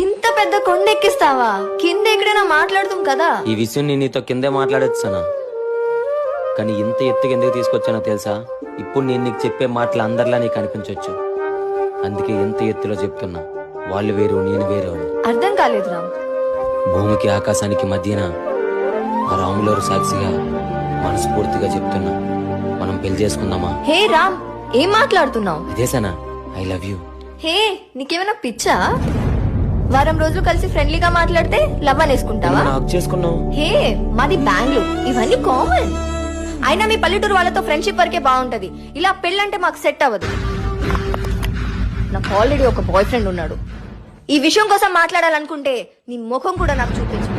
ఇంత పెద్ద కొండ ఎక్కిస్తావా కింద ఎక్కడైనా మాట్లాడుతాం కదా? ఈ విషయం నేను నీతో కిందే మాట్లాడొచ్చానా కానీ ఇంత ఎత్తుకి ఎందుకు తీసుకొచ్చానో తెలుసా? ఇప్పుడు నేను నీకు చెప్పే మాటలు అందరిలా నీకు అనిపించవచ్చు అందుకే ఎంత ఎత్తులో చెప్తున్నా. వాళ్ళు వేరు నేను వేరు అని. అర్థం కాలేదు రామ్. భూమికి ఆకాశానికి మధ్యన ఆ రాములోరు సాక్షిగా మనస్ఫూర్తిగా చెప్తున్నా. మనం పెళ్ళి చేసుకుందామా? హే రామ్ ఏం మాట్లాడుతున్నావు? ఇదేసానా ఐ లవ్ యూ. హే నీకేమైనా పిచ్చా? వారం రోజులు కలిసి ఫ్రెండ్లీగా మాట్లాడితే లవ్ అనేసుకుంటావా? నాకు చేసుకున్నావు? హే మాది బెంగళూరు. ఇవన్నీ కామన్ అయినా మీ పల్లెటూరు వాళ్ళతో ఫ్రెండ్షిప్ వరకే బాగుంటది. ఇలా పెళ్ళంటే మాకు సెట్ అవ్వదు. నాకు ఆల్రెడీ ఒక బాయ్ ఫ్రెండ్ ఉన్నాడు. ఈ విషయం కోసం మాట్లాడాలనుకుంటే నీ ముఖం కూడా నాకు చూపించు.